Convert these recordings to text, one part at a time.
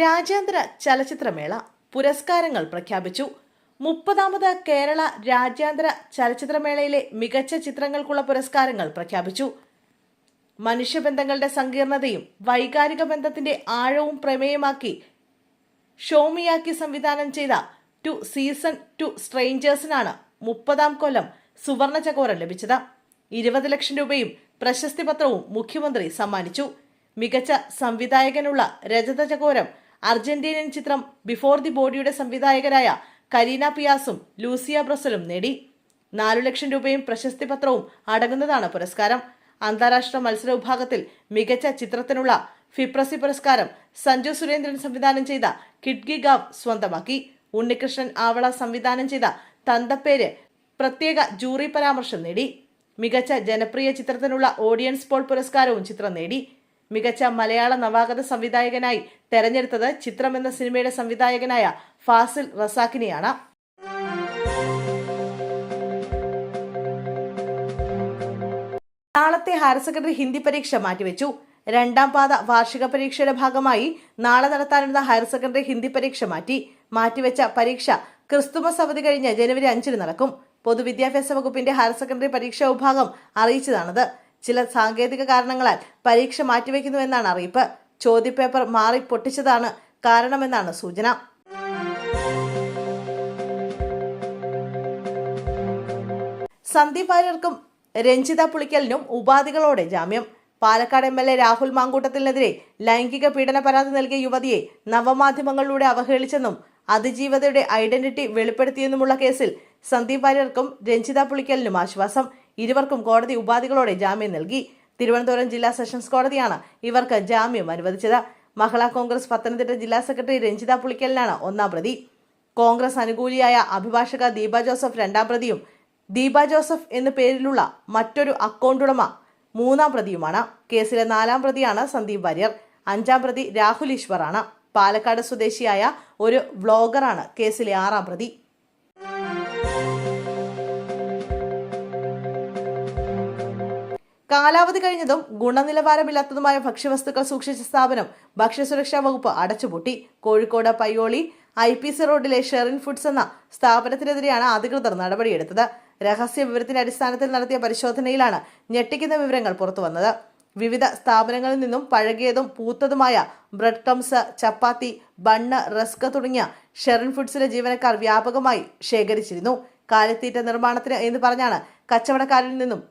രാജ്യാന്തര ചലച്ചിത്രമേള പുരസ്കാരങ്ങൾ പ്രഖ്യാപിച്ചു. മുപ്പതാമത് കേരള രാജ്യാന്തര ചലച്ചിത്രമേളയിലെ മികച്ച ചിത്രങ്ങൾക്കുള്ള പുരസ്കാരങ്ങൾ പ്രഖ്യാപിച്ചു. മനുഷ്യബന്ധങ്ങളുടെ സങ്കീർണതയും വൈകാരിക ബന്ധത്തിന്റെ ആഴവും പ്രമേയമാക്കി ഷോമിയാക്കി സംവിധാനം ചെയ്ത ടു സീസൺ ടു സ്ട്രെയിഞ്ചേഴ്സിനാണ് മുപ്പതാം കൊല്ലം സുവർണ ചകോരം ലഭിച്ചത്. ഇരുപത് ലക്ഷം രൂപയും പ്രശസ്തി പത്രവും മുഖ്യമന്ത്രി സമ്മാനിച്ചു. മികച്ച സംവിധായകനുള്ള രജത ചകോരം അർജന്റീനിയൻ ചിത്രം ബിഫോർ ദി ബോഡിയുടെ സംവിധായകരായ കരീന പിയാസും ലൂസിയ ബ്രസലും നേടി. നാലു ലക്ഷം രൂപയും പ്രശസ്തി പത്രവും അടങ്ങുന്നതാണ് പുരസ്കാരം. അന്താരാഷ്ട്ര മത്സര വിഭാഗത്തിൽ മികച്ച ചിത്രത്തിനുള്ള ഫിപ്രസി പുരസ്കാരം സഞ്ജു സുരേന്ദ്രൻ സംവിധാനം ചെയ്ത കിഡ്ഗി ഗാവ് സ്വന്തമാക്കി. ഉണ്ണികൃഷ്ണൻ ആവള സംവിധാനം ചെയ്ത തന്തപ്പേര് പ്രത്യേക ജൂറി പരാമർശം നേടി. മികച്ച ജനപ്രിയ ചിത്രത്തിനുള്ള ഓഡിയൻസ് പോൾ പുരസ്കാരവും ചിത്രം നേടി. മികച്ച മലയാള നവാഗത സംവിധായകനായി തെരഞ്ഞെടുത്തത് ചിത്രം എന്ന സിനിമയുടെ സംവിധായകനായ ഫാസിൽ റസാഖിനെയാണ്. നാളത്തെ ഹയർ സെക്കൻഡറി ഹിന്ദി പരീക്ഷ മാറ്റിവെച്ചു. രണ്ടാം പാത വാർഷിക പരീക്ഷയുടെ ഭാഗമായി നാളെ നടത്താനിരുന്ന ഹയർ സെക്കൻഡറി ഹിന്ദി പരീക്ഷ മാറ്റി. മാറ്റിവെച്ച പരീക്ഷ ക്രിസ്തുമസ് അവധി കഴിഞ്ഞ് ജനുവരി അഞ്ചിന് നടക്കും. പൊതുവിദ്യാഭ്യാസ വകുപ്പിന്റെ ഹയർ സെക്കൻഡറി പരീക്ഷാ വിഭാഗം അറിയിച്ചതാണത്. ചില സാങ്കേതിക കാരണങ്ങളാൽ പരീക്ഷ മാറ്റിവെക്കുന്നുവെന്നാണ് അറിയിപ്പ്. ചോദ്യപേപ്പർ മാറി പൊട്ടിച്ചതാണ് കാരണമെന്നാണ് സൂചന. സന്ദീപ് വാര്യർക്കും രഞ്ജിത പുളിക്കലിനും ഉപാധികളോടെ ജാമ്യം. Palakkad M L A Rahul മാങ്കൂട്ടത്തിനെതിരെ ലൈംഗിക പീഡന പരാതി നൽകിയ യുവതിയെ നവമാധ്യമങ്ങളിലൂടെ അവഹേളിച്ചെന്നും അതിജീവതയുടെ ഐഡന്റിറ്റി വെളിപ്പെടുത്തിയെന്നുമുള്ള കേസിൽ സന്ദീപ് വാര്യർക്കും രഞ്ജിത പുളിക്കലിനും ആശ്വാസം. ഇരുവർക്കും കോടതി ഉപാധികളോടെ ജാമ്യം നൽകി. തിരുവനന്തപുരം ജില്ലാ സെഷൻസ് കോടതിയാണ് ഇവർക്ക് ജാമ്യം അനുവദിച്ചത്. മഹിളാ കോൺഗ്രസ് പത്തനംതിട്ട ജില്ലാ സെക്രട്ടറി രഞ്ജിത പുളിക്കലിനാണ് ഒന്നാം പ്രതി. കോൺഗ്രസ് അനുകൂലിയായ അഭിഭാഷക ദീപ ജോസഫ് രണ്ടാം പ്രതിയും ദീപ ജോസഫ് എന്നു പേരിലുള്ള മറ്റൊരു അക്കൗണ്ട് ഉടമ മൂന്നാം പ്രതിയുമാണ്. കേസിലെ നാലാം പ്രതിയാണ് സന്ദീപ് വാര്യർ. അഞ്ചാം പ്രതി രാഹുൽ ഈശ്വറാണ്. പാലക്കാട് സ്വദേശിയായ ഒരു വ്ളോഗറാണ് കേസിലെ ആറാം പ്രതി. കാലാവധി കഴിഞ്ഞതും ഗുണനിലവാരമില്ലാത്തതുമായ ഭക്ഷ്യവസ്തുക്കൾ സൂക്ഷിച്ച സ്ഥാപനം ഭക്ഷ്യസുരക്ഷാ വകുപ്പ് അടച്ചുപൂട്ടി. Kozhikode Payyoli I P C റോഡിലെ ഷെറിൻ ഫുഡ്സ് എന്ന സ്ഥാപനത്തിനെതിരെയാണ് അധികൃതർ നടപടിയെടുത്തത്. രഹസ്യ വിവരത്തിന്റെ അടിസ്ഥാനത്തിൽ നടത്തിയ പരിശോധനയിലാണ് ഞെട്ടിക്കുന്ന വിവരങ്ങൾ പുറത്തുവന്നത്. വിവിധ സ്ഥാപനങ്ങളിൽ നിന്നും പഴകിയതും പൂത്തതുമായ bread crumbs chapati bun rusk തുടങ്ങിയ ഷെറിൻ ഫുഡ്സിലെ ജീവനക്കാർ വ്യാപകമായി ശേഖരിച്ചിരുന്നു. കാലിത്തീറ്റ നിർമ്മാണത്തിന് എന്ന് പറഞ്ഞാണ് കച്ചവടക്കാരിൽ നിന്നും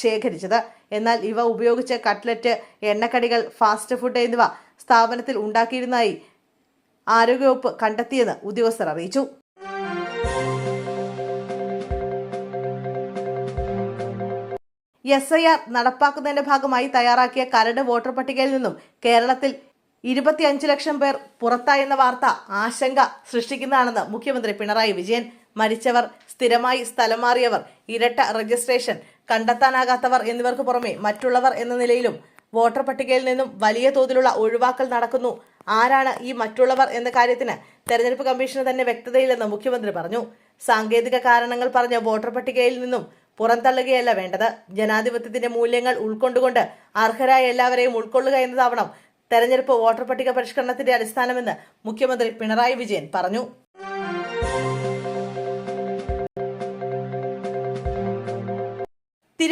ശേഖരിച്ചത്. എന്നാൽ ഇവ ഉപയോഗിച്ച് കട്ട്ലറ്റ് എണ്ണക്കടികൾ ഫാസ്റ്റ് ഫുഡ് എന്നിവ സ്ഥാപനത്തിൽ ഉണ്ടാക്കിയിരുന്നതായി ആരോഗ്യവകുപ്പ് കണ്ടെത്തിയെന്ന് ഉദ്യോഗസ്ഥർ അറിയിച്ചു. എസ് ഐ ആർ നടപ്പാക്കുന്നതിന്റെ ഭാഗമായി തയ്യാറാക്കിയ കരട് വോട്ടർ പട്ടികയിൽ നിന്നും കേരളത്തിൽ ഇരുപത്തിയഞ്ച് ലക്ഷം പേർ പുറത്തായെന്ന വാർത്ത ആശങ്ക സൃഷ്ടിക്കുന്നതാണെന്ന് മുഖ്യമന്ത്രി പിണറായി വിജയൻ മരിച്ചവർ സ്ഥിരമായി സ്ഥലം മാറിയവർ ഇരട്ട രജിസ്ട്രേഷൻ കണ്ടെത്താനാകാത്തവർ എന്നിവർക്ക് പുറമെ മറ്റുള്ളവർ എന്ന നിലയിലും വോട്ടർ പട്ടികയിൽ നിന്നും വലിയ തോതിലുള്ള ഒഴിവാക്കൽ നടക്കുന്നു. ആരാണ് ഈ മറ്റുള്ളവർ എന്ന കാര്യത്തിന് തെരഞ്ഞെടുപ്പ് കമ്മീഷന് തന്നെ വ്യക്തതയില്ലെന്ന് മുഖ്യമന്ത്രി പറഞ്ഞു. സാങ്കേതിക കാരണങ്ങൾ പറഞ്ഞ വോട്ടർ പട്ടികയിൽ നിന്നും പുറന്തള്ളുകയല്ല വേണ്ടത്. ജനാധിപത്യത്തിന്റെ മൂല്യങ്ങൾ ഉൾക്കൊണ്ടുകൊണ്ട് അർഹരായ എല്ലാവരെയും ഉൾക്കൊള്ളുക എന്നതാവണം തെരഞ്ഞെടുപ്പ് വോട്ടർ പട്ടിക പരിഷ്കരണത്തിന്റെ അടിസ്ഥാനമെന്ന് മുഖ്യമന്ത്രി പിണറായി വിജയൻ പറഞ്ഞു.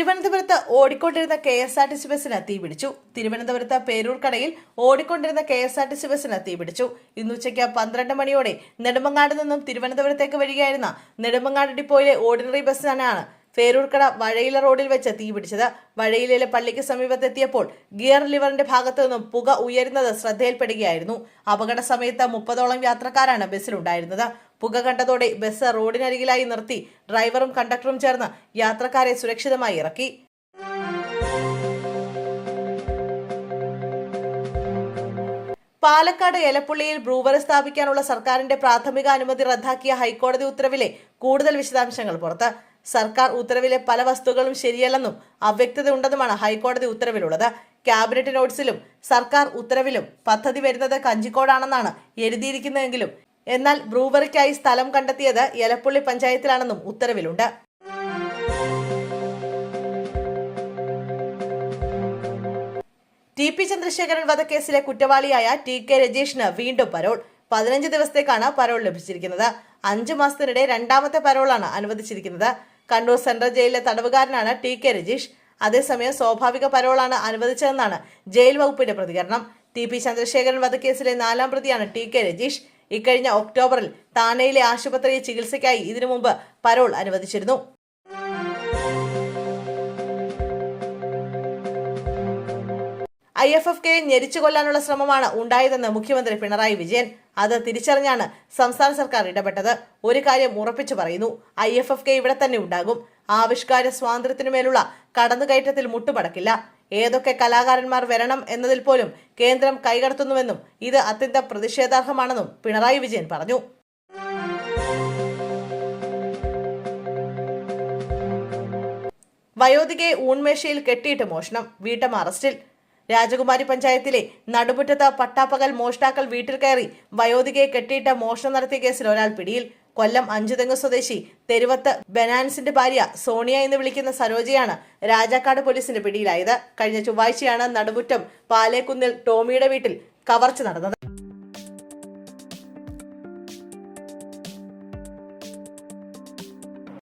തിരുവനന്തപുരത്ത് ഓടിക്കൊണ്ടിരുന്ന K S R T C ബസ്സിന് തീപിടിച്ചു തിരുവനന്തപുരത്ത് പേരൂർക്കടയിൽ ഓടിക്കൊണ്ടിരുന്ന K S R T C ബസ്സിന് തീപിടിച്ചു ഇന്ന് ഉച്ചയ്ക്ക് പന്ത്രണ്ട് മണിയോടെ നെടുമങ്ങാട് നിന്നും തിരുവനന്തപുരത്തേക്ക് വരികയായിരുന്ന നെടുമങ്ങാട് ഡിപ്പോയിലെ ഓർഡിനറി ബസ്സിനാണ് പേരൂർക്കട വഴയില റോഡിൽ വെച്ച് തീപിടിച്ചത് വഴയിലെ പള്ളിക്ക് സമീപത്തെത്തിയപ്പോൾ ഗിയർ ലിവറിന്റെ ഭാഗത്തു നിന്നും പുക ഉയരുന്നത് ശ്രദ്ധയിൽപ്പെടുകയായിരുന്നു. അപകട സമയത്ത് മുപ്പതോളം യാത്രക്കാരാണ് ബസ്സിലുണ്ടായിരുന്നത്. പുക കണ്ടതോടെ ബസ് റോഡിനരികിലായി നിർത്തി ഡ്രൈവറും കണ്ടക്ടറും ചേർന്ന് യാത്രക്കാരെ സുരക്ഷിതമായി ഇറക്കി. പാലക്കാട് എലപ്പുള്ളിയിൽ ബ്രൂവറി സ്ഥാപിക്കാനുള്ള സർക്കാരിന്റെ പ്രാഥമിക അനുമതി റദ്ദാക്കിയ ഹൈക്കോടതി ഉത്തരവിലെ കൂടുതൽ വിശദാംശങ്ങൾ പുറത്ത്. സർക്കാർ ഉത്തരവിലെ പല വസ്തുക്കളും ശരിയല്ലെന്നും അവ്യക്തത ഉണ്ടെന്നുമാണ് ഹൈക്കോടതി ഉത്തരവിലുള്ളത്. ക്യാബിനറ്റ് നോട്ട്സിലും സർക്കാർ ഉത്തരവിലും പദ്ധതി വരുന്നത് കഞ്ചിക്കോടാണെന്നാണ് എഴുതിയിരിക്കുന്നതെങ്കിലും എന്നാൽ ബ്രൂവറിക്കായി സ്ഥലം കണ്ടെത്തിയത് എലപ്പുള്ളി പഞ്ചായത്തിലാണെന്നും ഉത്തരവിലുണ്ട്. ടി പി ചന്ദ്രശേഖരൻ വധക്കേസിലെ കുറ്റവാളിയായ ടി കെ രജേഷിന് വീണ്ടും പരോൾ. പതിനഞ്ച് ദിവസത്തേക്കാണ് പരോൾ ലഭിച്ചിരിക്കുന്നത്. അഞ്ചു മാസത്തിനിടെ രണ്ടാമത്തെ പരോളാണ് അനുവദിച്ചിരിക്കുന്നത്. കണ്ണൂർ സെൻട്രൽ ജയിലിലെ തടവുകാരനാണ് ടി കെ രജീഷ്. അതേസമയം സ്വാഭാവിക പരോളാണ് അനുവദിച്ചതെന്നാണ് ജയിൽ വകുപ്പിന്റെ പ്രതികരണം. ടി പി ചന്ദ്രശേഖരൻ വധക്കേസിലെ നാലാം പ്രതിയാണ് ടി കെ രജീഷ്. ഇക്കഴിഞ്ഞ ഒക്ടോബറിൽ താനെയിലെ ആശുപത്രിയിൽ ചികിത്സയ്ക്കായി ഇതിനു മുമ്പ് പരോൾ അനുവദിച്ചിരുന്നു. ഐ എഫ് എഫ് കെയെ ഞെരിച്ചു കൊല്ലാനുള്ള ശ്രമമാണ് ഉണ്ടായതെന്ന് മുഖ്യമന്ത്രി പിണറായി വിജയൻ. അത് തിരിച്ചറിഞ്ഞാണ് സംസ്ഥാന സർക്കാർ ഇടപെട്ടത്. ഒരു കാര്യം ഉറപ്പിച്ചു പറയുന്നു. ഐ എഫ് എഫ് കെ ഇവിടെ തന്നെ ഉണ്ടാകും. ആവിഷ്കാര സ്വാതന്ത്ര്യത്തിനുമേലുള്ള കടന്നുകയറ്റത്തിൽ മുട്ടുമടക്കില്ല ഏതൊക്കെ കലാകാരന്മാർ വരണം എന്നതിൽ പോലും കേന്ദ്രം കൈകടത്തുന്നുവെന്നും ഇത് അത്യന്തം പ്രതിഷേധാർഹമാണെന്നും പിണറായി വിജയൻ പറഞ്ഞു. വയോധികയെ ഊൺമേശയിൽ കെട്ടിയിട്ട് മോഷണം വീട്ടമ്മ അറസ്റ്റിൽ. രാജകുമാരി പഞ്ചായത്തിലെ നടുമുറ്റത്ത് പട്ടാപ്പകൽ മോഷ്ടാക്കൾ വീട്ടിൽ കയറി വയോധികയെ കെട്ടിയിട്ട് മോഷണം നടത്തിയ കേസിൽ ഒരാൾ പിടിയിൽ. കൊല്ലം അഞ്ചുതെങ്ങ് സ്വദേശി തെരുവത്ത് ബനാൻസിന്റെ ഭാര്യ സോണിയ എന്ന് വിളിക്കുന്ന സരോജയാണ് രാജാക്കാട് പോലീസിന്റെ പിടിയിലായത്. കഴിഞ്ഞ ചൊവ്വാഴ്ചയാണ് നടുമുറ്റം പാലേക്കുന്നിൽ ടോമിയുടെ വീട്ടിൽ കവർച്ച നടന്നത്.